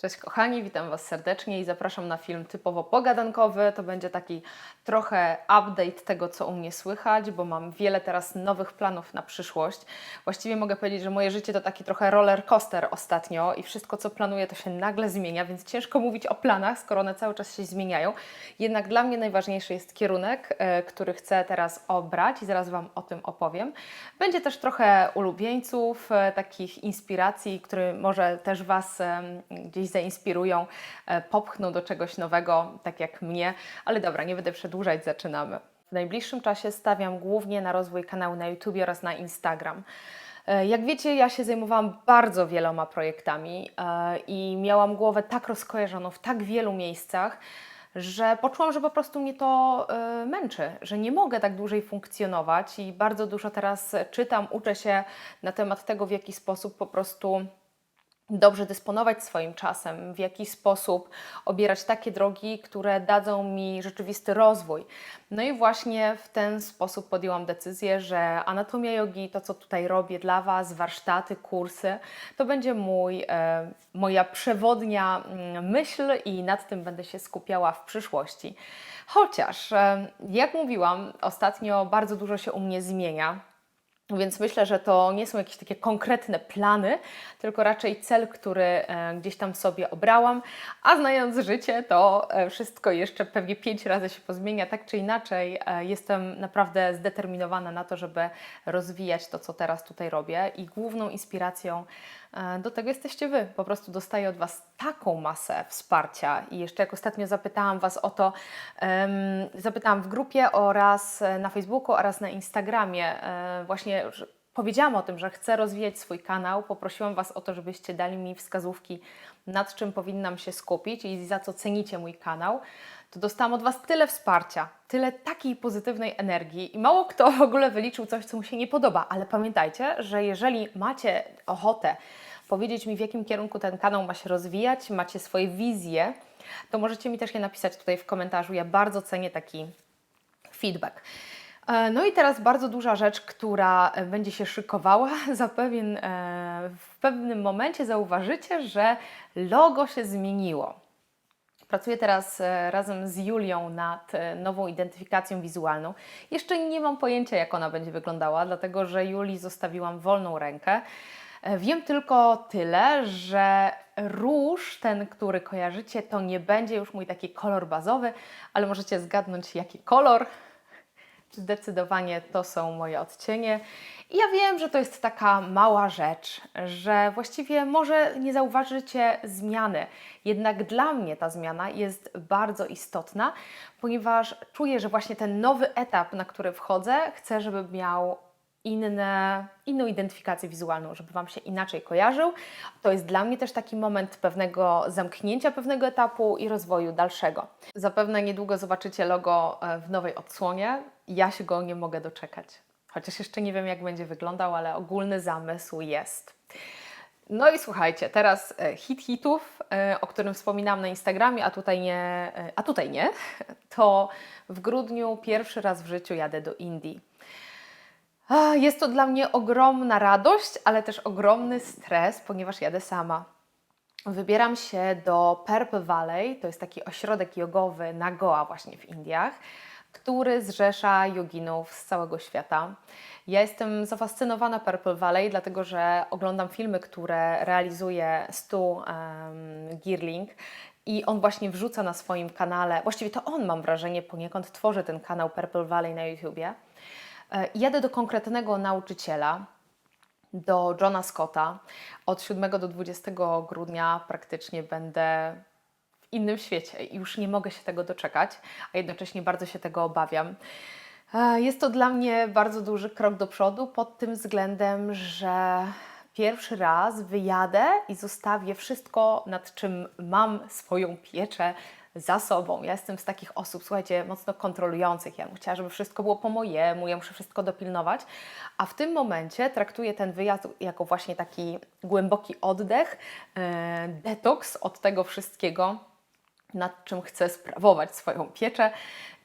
Cześć kochani, witam Was serdecznie i zapraszam na film typowo pogadankowy. To będzie taki trochę update tego, co u mnie słychać, bo mam wiele teraz nowych planów na przyszłość. Właściwie mogę powiedzieć, że moje życie to taki trochę roller coaster ostatnio i wszystko, co planuję, to się nagle zmienia, więc ciężko mówić o planach, skoro one cały czas się zmieniają. Jednak dla mnie najważniejszy jest kierunek, e, który chcę teraz obrać i zaraz Wam o tym opowiem. Będzie też trochę ulubieńców, e, takich inspiracji, które może też Was em, zainspirują, e, popchną do czegoś nowego, tak jak mnie. Ale dobra, nie będę przedłużać, zaczynamy. W najbliższym czasie stawiam głównie na rozwój kanału na YouTube oraz na Instagram. E, Jak wiecie, ja się zajmowałam bardzo wieloma projektami e, i miałam głowę tak rozkojarzoną w tak wielu miejscach, że poczułam, że po prostu mnie to męczy, że nie mogę tak dłużej funkcjonować i bardzo dużo teraz czytam, uczę się na temat tego, w jaki sposób po prostu dobrze dysponować swoim czasem, w jaki sposób obierać takie drogi, które dadzą mi rzeczywisty rozwój. No i właśnie w ten sposób podjęłam decyzję, że anatomia jogi, to co tutaj robię dla Was, warsztaty, kursy, to będzie mój, e, moja przewodnia mm, myśl i nad tym będę się skupiała w przyszłości. Chociaż, e, jak mówiłam, ostatnio bardzo dużo się u mnie zmienia. Więc myślę, że to nie są jakieś takie konkretne plany, tylko raczej cel, który e, gdzieś tam sobie obrałam. A znając życie, to e, wszystko jeszcze pewnie pięć razy się pozmienia. Tak czy inaczej, e, jestem naprawdę zdeterminowana na to, żeby rozwijać to, co teraz tutaj robię. I główną inspiracją do tego jesteście Wy. Po prostu dostaję od Was taką masę wsparcia. I jeszcze jak ostatnio zapytałam Was o to, zapytałam w grupie oraz e, na Facebooku oraz na Instagramie, e, właśnie powiedziałam o tym, że chcę rozwijać swój kanał. Poprosiłam Was o to, żebyście dali mi wskazówki, nad czym powinnam się skupić i za co cenicie mój kanał. To dostałam od Was tyle wsparcia, tyle takiej pozytywnej energii i mało kto w ogóle wyliczył coś, co mu się nie podoba, ale pamiętajcie, że jeżeli macie ochotę powiedzieć mi, w jakim kierunku ten kanał ma się rozwijać, macie swoje wizje, to możecie mi też je napisać tutaj w komentarzu. Ja bardzo cenię taki feedback. E, No i teraz bardzo duża rzecz, która e, będzie się szykowała. Za pewien, e, w pewnym momencie zauważycie, że logo się zmieniło. Pracuję teraz e, razem z Julią nad e, nową identyfikacją wizualną. Jeszcze nie mam pojęcia, jak ona będzie wyglądała, dlatego że Julii zostawiłam wolną rękę. E, Wiem tylko tyle, że róż, ten, który kojarzycie, to nie będzie już mój taki kolor bazowy, ale możecie zgadnąć, jaki kolor. Zdecydowanie to są moje odcienie. I ja wiem, że to jest taka mała rzecz, że właściwie może nie zauważycie zmiany. Jednak dla mnie ta zmiana jest bardzo istotna, ponieważ czuję, że właśnie ten nowy etap, na który wchodzę, chcę, żeby miał inne, inną identyfikację wizualną, żeby Wam się inaczej kojarzył. To jest dla mnie też taki moment pewnego zamknięcia pewnego etapu i rozwoju dalszego. Zapewne niedługo zobaczycie logo e, w nowej odsłonie. Ja się go nie mogę doczekać. Chociaż jeszcze nie wiem, jak będzie wyglądał, ale ogólny zamysł jest. No i słuchajcie, teraz e, hit hitów, e, o którym wspominałam na Instagramie, a tutaj nie, e, a tutaj nie, to w grudniu pierwszy raz w życiu jadę do Indii. Jest to dla mnie ogromna radość, ale też ogromny stres, ponieważ jadę sama. Wybieram się do Purple Valley, to jest taki ośrodek jogowy na Goa właśnie w Indiach, który zrzesza joginów z całego świata. Ja jestem zafascynowana Purple Valley, dlatego że oglądam filmy, które realizuje Stu um, Girling i on właśnie wrzuca na swoim kanale, właściwie to on mam wrażenie poniekąd tworzy ten kanał Purple Valley na YouTubie. E, Jadę do konkretnego nauczyciela, do Johna Scotta. Od 7 do 20 grudnia praktycznie będę innym świecie i już nie mogę się tego doczekać, a jednocześnie bardzo się tego obawiam. E, Jest to dla mnie bardzo duży krok do przodu pod tym względem, że pierwszy raz wyjadę i zostawię wszystko, nad czym mam swoją pieczę za sobą. Ja jestem z takich osób, słuchajcie, mocno kontrolujących. Ja bym chciała, żeby wszystko było po mojemu, ja muszę wszystko dopilnować. A w tym momencie traktuję ten wyjazd jako właśnie taki głęboki oddech, e, detoks od tego wszystkiego, nad czym chcę sprawować swoją pieczę.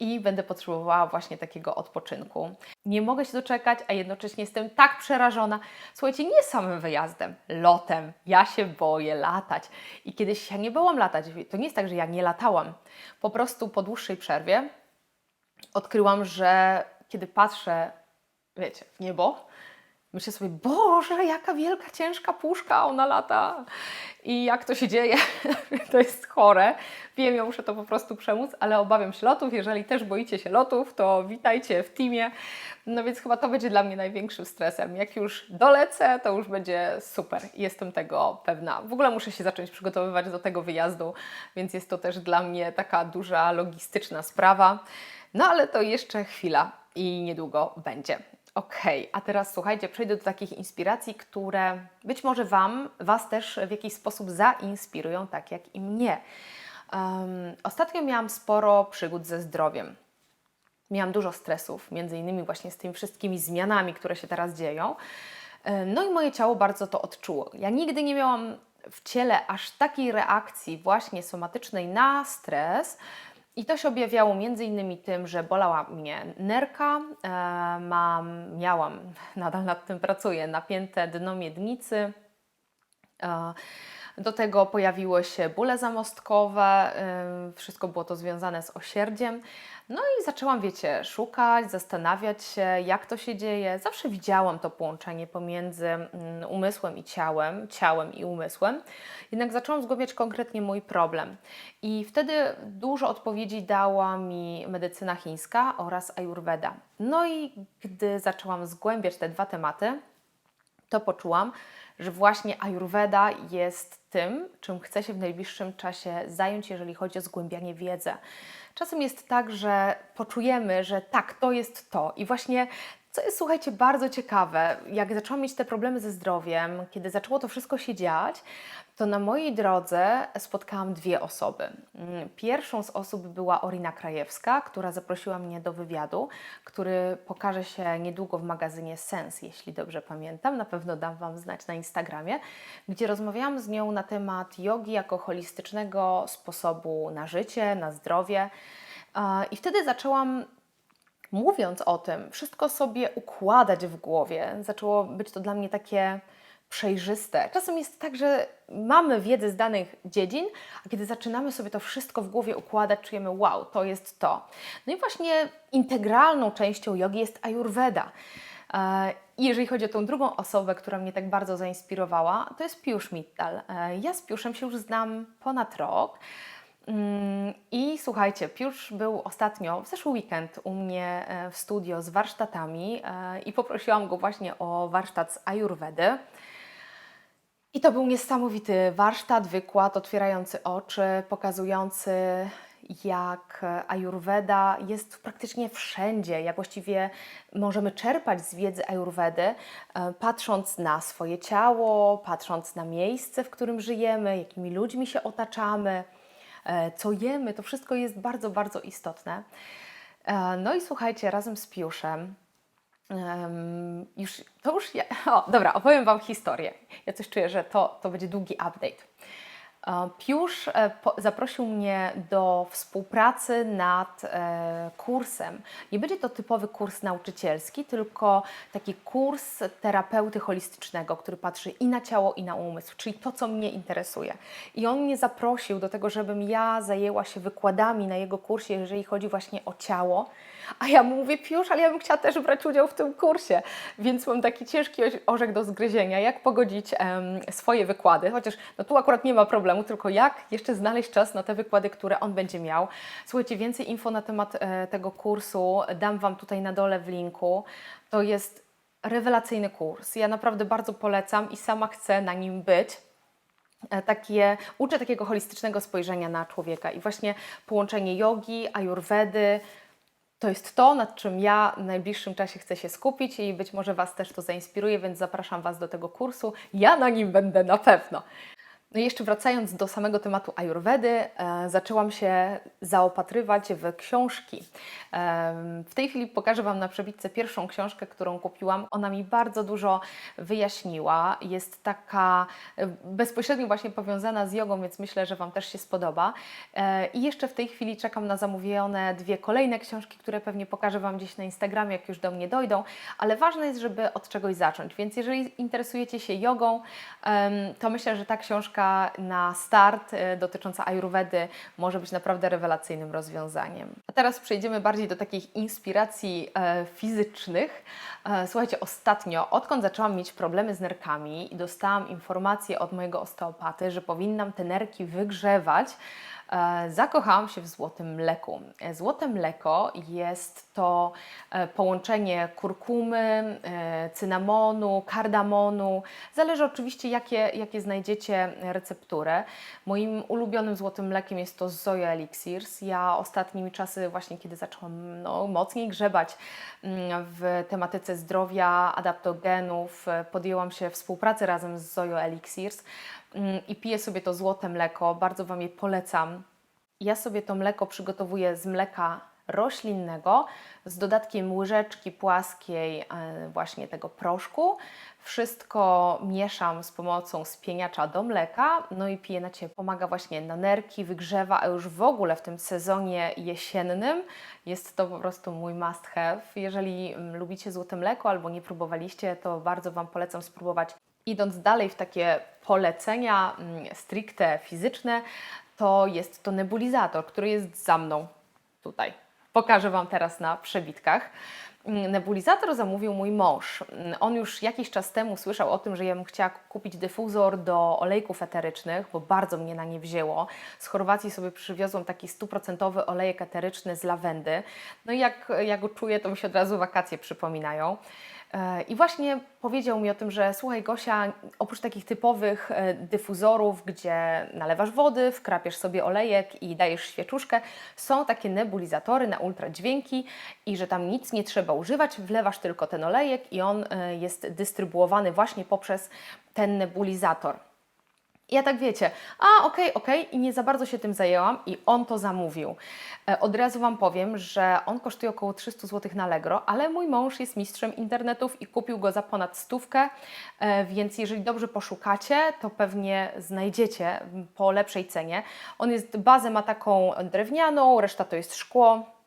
i będę potrzebowała właśnie takiego odpoczynku. Nie mogę się doczekać, a jednocześnie jestem tak przerażona. Słuchajcie, nie samym wyjazdem, lotem. Ja się boję latać. I kiedyś ja nie byłam latać. To nie jest tak, że ja nie latałam. Po prostu po dłuższej przerwie odkryłam, że kiedy patrzę, wiecie, w niebo, myślę sobie, Boże, jaka wielka, ciężka puszka, ona lata. I jak to się dzieje, to jest chore. Wiem, ja muszę to po prostu przemóc, ale obawiam się lotów. Jeżeli też boicie się lotów, to witajcie w teamie. No więc chyba to będzie dla mnie największym stresem. Jak już dolecę, to już będzie super. Jestem tego pewna. W ogóle muszę się zacząć przygotowywać do tego wyjazdu, więc jest to też dla mnie taka duża logistyczna sprawa. No ale to jeszcze chwila i niedługo będzie. Okej, a teraz słuchajcie, przejdę do takich inspiracji, które być może Wam, Was też w jakiś sposób zainspirują, tak jak i mnie. Um, ostatnio miałam sporo przygód ze zdrowiem. Miałam dużo stresów, między innymi właśnie z tymi wszystkimi zmianami, które się teraz dzieją. E, No i moje ciało bardzo to odczuło. Ja nigdy nie miałam w ciele aż takiej reakcji właśnie somatycznej na stres, i to się objawiało innymi tym, że bolała mnie nerka, e, mam, miałam, nadal nad tym pracuję, napięte dno miednicy. E, do tego pojawiły się bóle zamostkowe, e, wszystko było to związane z osierdziem. No i zaczęłam, wiecie, szukać, zastanawiać się, jak to się dzieje. Zawsze widziałam to połączenie pomiędzy mm, umysłem i ciałem, ciałem i umysłem. Jednak zaczęłam zgłębiać konkretnie mój problem. I wtedy dużo odpowiedzi dała mi medycyna chińska oraz ayurveda. No i gdy zaczęłam zgłębiać te dwa tematy, to poczułam, że właśnie Ayurveda jest tym, czym chcę się w najbliższym czasie zająć, jeżeli chodzi o zgłębianie wiedzy. Czasem jest tak, że poczujemy, że tak, to jest to. I właśnie, co jest, słuchajcie, bardzo ciekawe, jak zaczęłam mieć te problemy ze zdrowiem, kiedy zaczęło to wszystko się dziać, to na mojej drodze spotkałam dwie osoby. Mm, Pierwszą z osób była Orina Krajewska, która zaprosiła mnie do wywiadu, który pokaże się niedługo w magazynie Sens, jeśli dobrze pamiętam. Na pewno dam Wam znać na Instagramie, gdzie rozmawiałam z nią na temat jogi jako holistycznego sposobu na życie, na zdrowie. I wtedy zaczęłam mówiąc o tym, wszystko sobie układać w głowie. Zaczęło być to dla mnie takie przejrzyste. Czasem jest tak, że mamy wiedzę z danych dziedzin, a kiedy zaczynamy sobie to wszystko w głowie układać, czujemy, wow, to jest to. No i właśnie integralną częścią jogi jest ayurveda. E, I jeżeli chodzi o tą drugą osobę, która mnie tak bardzo zainspirowała, to jest Piusz Mittal. E, Ja z Piuszem się już znam ponad rok. Mm, I słuchajcie, Piusz był ostatnio, w zeszły weekend u mnie e, w studio z warsztatami e, i poprosiłam go właśnie o warsztat z Ayurvedy. I to był niesamowity warsztat, wykład otwierający oczy, pokazujący jak Ayurveda jest praktycznie wszędzie, jak właściwie możemy czerpać z wiedzy Ayurvedy, e, patrząc na swoje ciało, patrząc na miejsce, w którym żyjemy, jakimi ludźmi się otaczamy, co jemy. To wszystko jest bardzo, bardzo istotne. E, No i słuchajcie, razem z Piuszem Em, już, to już ja, o, dobra, opowiem Wam historię. Ja coś czuję, że to, to będzie długi update. E, Piusz e, zaprosił mnie do współpracy nad e, kursem. Nie będzie to typowy kurs nauczycielski, tylko taki kurs terapeuty holistycznego, który patrzy i na ciało, i na umysł, czyli to, co mnie interesuje. I on mnie zaprosił do tego, żebym ja zajęła się wykładami na jego kursie, jeżeli chodzi właśnie o ciało. A ja mu mówię, Piusz, ale ja bym chciała też brać udział w tym kursie, więc mam taki ciężki orzech do zgryzienia, jak pogodzić em, swoje wykłady, chociaż no tu akurat nie ma problemu, tylko jak jeszcze znaleźć czas na te wykłady, które on będzie miał. Słuchajcie, więcej info na temat e, tego kursu dam Wam tutaj na dole w linku. To jest rewelacyjny kurs. Ja naprawdę bardzo polecam i sama chcę na nim być e, takie, uczę takiego holistycznego spojrzenia na człowieka i właśnie połączenie jogi, ayurvedy, to jest to, nad czym ja w najbliższym czasie chcę się skupić i być może Was też to zainspiruje, więc zapraszam Was do tego kursu. Ja na nim będę na pewno. No i jeszcze wracając do samego tematu Ayurvedy, e, zaczęłam się zaopatrywać w książki. E, w tej chwili pokażę Wam na przebitce pierwszą książkę, którą kupiłam. Ona mi bardzo dużo wyjaśniła. Jest taka e, bezpośrednio właśnie powiązana z jogą, więc myślę, że Wam też się spodoba. I jeszcze w tej chwili czekam na zamówione dwie kolejne książki, które pewnie pokażę Wam gdzieś na Instagramie, jak już do mnie dojdą, ale ważne jest, żeby od czegoś zacząć. Więc jeżeli interesujecie się jogą, to myślę, że ta książka na start e, dotycząca Ayurvedy może być naprawdę rewelacyjnym rozwiązaniem. A teraz przejdziemy bardziej do takich inspiracji e, fizycznych. E, słuchajcie, ostatnio, odkąd zaczęłam mieć problemy z nerkami i dostałam informację od mojego osteopaty, że powinnam te nerki wygrzewać, zakochałam się w złotym mleku. E, Złote mleko jest to e, połączenie kurkumy, e, cynamonu, kardamonu. Zależy oczywiście, jakie, jakie znajdziecie recepturę. Moim ulubionym złotym mlekiem jest to Zoya Elixirs. Ja ostatnimi czasy, właśnie kiedy zaczęłam no, mocniej grzebać mm, w tematyce zdrowia, adaptogenów, e, podjęłam się współpracy razem z Zoyo Elixirs i piję sobie to złote mleko. Bardzo Wam je polecam. Ja sobie to mleko przygotowuję z mleka roślinnego z dodatkiem łyżeczki płaskiej e, właśnie tego proszku. Wszystko mieszam z pomocą spieniacza do mleka, no i piję na ciepło. Pomaga właśnie na nerki, wygrzewa, a już w ogóle w tym sezonie jesiennym jest to po prostu mój must have. Jeżeli mm, lubicie złote mleko albo nie próbowaliście, to bardzo Wam polecam spróbować. Idąc dalej w takie polecenia mm, stricte fizyczne, to jest to nebulizator, który jest za mną tutaj. Pokażę Wam teraz na przebitkach. Mm, Nebulizator zamówił mój mąż. Mm, On już jakiś czas temu słyszał o tym, że ja bym chciała kupić dyfuzor do olejków eterycznych, bo bardzo mnie na nie wzięło. Z Chorwacji sobie przywiozłam taki stuprocentowy olejek eteryczny z lawendy. No i jak ja go czuję, to mi się od razu wakacje przypominają. E, I właśnie powiedział mi o tym, że słuchaj Gosia, oprócz takich typowych e, dyfuzorów, gdzie nalewasz wody, wkrapiesz sobie olejek i dajesz świeczuszkę, są takie nebulizatory na ultradźwięki i że tam nic nie trzeba używać, wlewasz tylko ten olejek i on e, jest dystrybuowany właśnie poprzez ten nebulizator. Ja tak wiecie, a okej, okej, i nie za bardzo się tym zajęłam i on to zamówił. E, Od razu Wam powiem, że on kosztuje około 300 zł na Allegro, ale mój mąż jest mistrzem internetów i kupił go za ponad stówkę, e, więc jeżeli dobrze poszukacie, to pewnie znajdziecie po lepszej cenie. On jest, bazę ma taką drewnianą, reszta to jest szkło,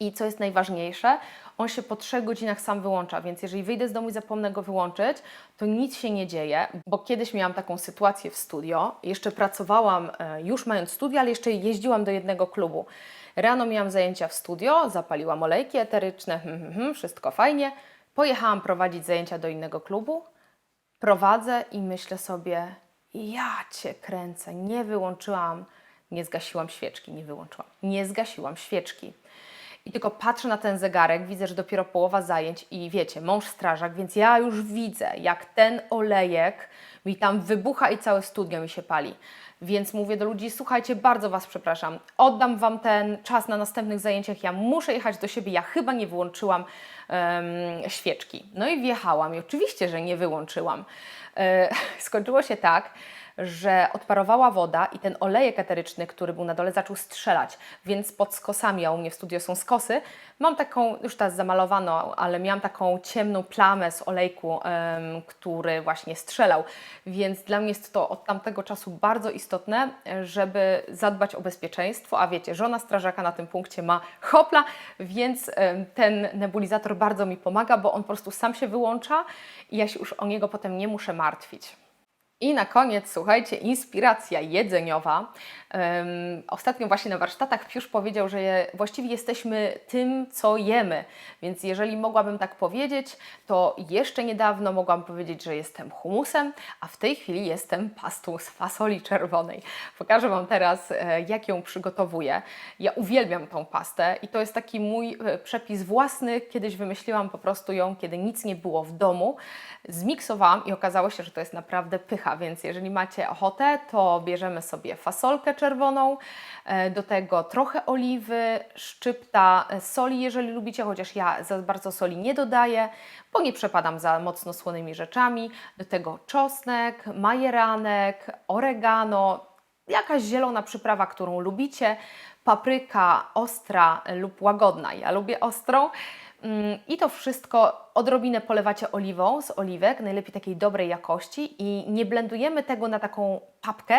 i co jest najważniejsze, on się po trzech godzinach sam wyłącza, więc jeżeli wyjdę z domu i zapomnę go wyłączyć, to nic się nie dzieje, bo kiedyś miałam taką sytuację w studio, jeszcze pracowałam e, już mając studia, ale jeszcze jeździłam do jednego klubu. Rano miałam zajęcia w studio, zapaliłam olejki eteryczne, hmm, hmm, hmm, wszystko fajnie. Pojechałam prowadzić zajęcia do innego klubu, prowadzę i myślę sobie, ja cię kręcę, nie wyłączyłam, nie zgasiłam świeczki, nie wyłączyłam, nie zgasiłam świeczki. I tylko patrzę na ten zegarek, widzę, że dopiero połowa zajęć i wiecie, mąż strażak, więc ja już widzę, jak ten olejek mi tam wybucha i całe studio mi się pali. Więc mówię do ludzi, słuchajcie, bardzo Was przepraszam, oddam Wam ten czas na następnych zajęciach, ja muszę jechać do siebie, ja chyba nie wyłączyłam em, świeczki. No i wjechałam i oczywiście, że nie wyłączyłam. E, skończyło się tak, że odparowała woda i ten olejek eteryczny, który był na dole, zaczął strzelać, więc pod skosami, a u mnie w studio są skosy, mam taką, już teraz zamalowano, ale miałam taką ciemną plamę z olejku, który właśnie strzelał, więc dla mnie jest to od tamtego czasu bardzo istotne, żeby zadbać o bezpieczeństwo, a wiecie, żona strażaka na tym punkcie ma hopla, więc ten nebulizator bardzo mi pomaga, bo on po prostu sam się wyłącza i ja się już o niego potem nie muszę martwić. I na koniec, słuchajcie, inspiracja jedzeniowa. Um, ostatnio właśnie na warsztatach Piusz powiedział, że je, właściwie jesteśmy tym, co jemy. Więc jeżeli mogłabym tak powiedzieć, to jeszcze niedawno mogłam powiedzieć, że jestem humusem, a w tej chwili jestem pastą z fasoli czerwonej. Pokażę Wam teraz, e, jak ją przygotowuję. Ja uwielbiam tą pastę i to jest taki mój e, przepis własny. Kiedyś wymyśliłam po prostu ją, kiedy nic nie było w domu. Zmiksowałam i okazało się, że to jest naprawdę pycha. Więc jeżeli macie ochotę, to bierzemy sobie fasolkę czerwoną, e, do tego trochę oliwy, szczypta e, soli, jeżeli lubicie, chociaż ja za bardzo soli nie dodaję, bo nie przepadam za mocno słonymi rzeczami. Do tego czosnek, majeranek, oregano, jakaś zielona przyprawa, którą lubicie, papryka ostra lub łagodna. Ja lubię ostrą. Mm, I to wszystko odrobinę polewacie oliwą z oliwek, najlepiej takiej dobrej jakości i nie blendujemy tego na taką papkę,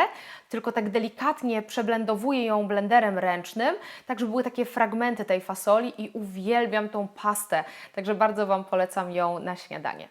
tylko tak delikatnie przeblendowuję ją blenderem ręcznym, tak żeby były takie fragmenty tej fasoli i uwielbiam tą pastę, także bardzo Wam polecam ją na śniadanie.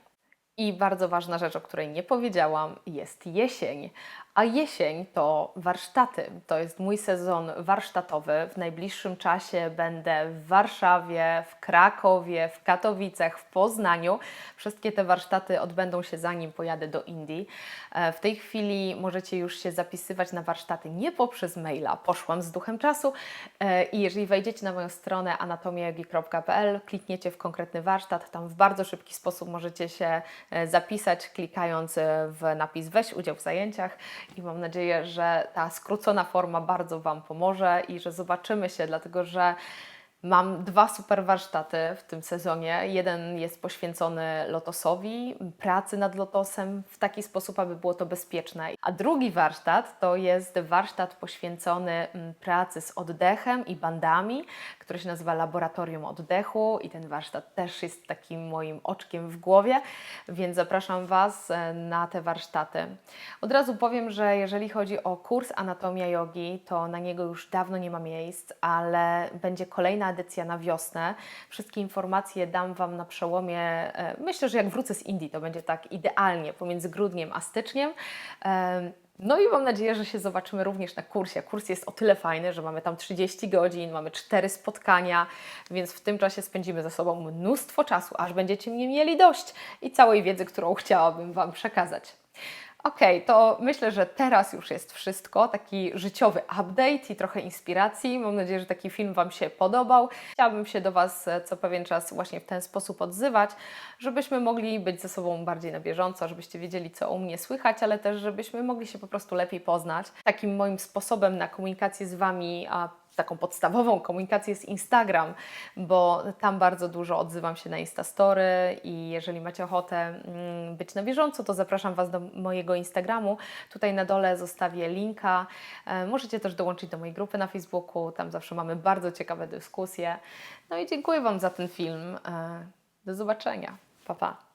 I bardzo ważna rzecz, o której nie powiedziałam, jest jesień. A jesień to warsztaty. To jest mój sezon warsztatowy. W najbliższym czasie będę w Warszawie, w Krakowie, w Katowicach, w Poznaniu. Wszystkie te warsztaty odbędą się zanim pojadę do Indii. E, W tej chwili możecie już się zapisywać na warsztaty nie poprzez maila. Poszłam z duchem czasu E, i jeżeli wejdziecie na moją stronę anatomiajogi.pl, klikniecie w konkretny warsztat, tam w bardzo szybki sposób możecie się e, zapisać, klikając w napis weź udział w zajęciach i mam nadzieję, że ta skrócona forma bardzo Wam pomoże i że zobaczymy się, dlatego że Mam dwa super warsztaty w tym sezonie. Jeden jest poświęcony lotosowi, pracy nad lotosem w taki sposób, aby było to bezpieczne. A drugi warsztat to jest warsztat poświęcony mm, pracy z oddechem i bandami, który się nazywa Laboratorium Oddechu i ten warsztat też jest takim moim oczkiem w głowie, więc zapraszam Was e, na te warsztaty. Od razu powiem, że jeżeli chodzi o kurs Anatomia Jogi, to na niego już dawno nie ma miejsc, ale będzie kolejna edycja na wiosnę. Wszystkie informacje dam Wam na przełomie, e, myślę, że jak wrócę z Indii, to będzie tak idealnie pomiędzy grudniem a styczniem. No i mam nadzieję, że się zobaczymy również na kursie. Kurs jest o tyle fajny, że mamy tam 30 godzin, mamy 4 spotkania, więc w tym czasie spędzimy ze sobą mnóstwo czasu, aż będziecie mnie mieli dość i całej wiedzy, którą chciałabym Wam przekazać. Okej, to myślę, że teraz już jest wszystko. Taki życiowy update i trochę inspiracji. Mam nadzieję, że taki film Wam się podobał. Chciałabym się do Was co pewien czas właśnie w ten sposób odzywać, żebyśmy mogli być ze sobą bardziej na bieżąco, żebyście wiedzieli, co u mnie słychać, ale też, żebyśmy mogli się po prostu lepiej poznać. Takim moim sposobem na komunikację z Wami, a taką podstawową komunikację jest Instagram, bo tam bardzo dużo odzywam się na Instastory i jeżeli macie ochotę mm, być na bieżąco, to zapraszam Was do mojego Instagramu. Tutaj na dole zostawię linka. E, Możecie też dołączyć do mojej grupy na Facebooku, tam zawsze mamy bardzo ciekawe dyskusje. No i dziękuję Wam za ten film. E, Do zobaczenia. Pa, pa.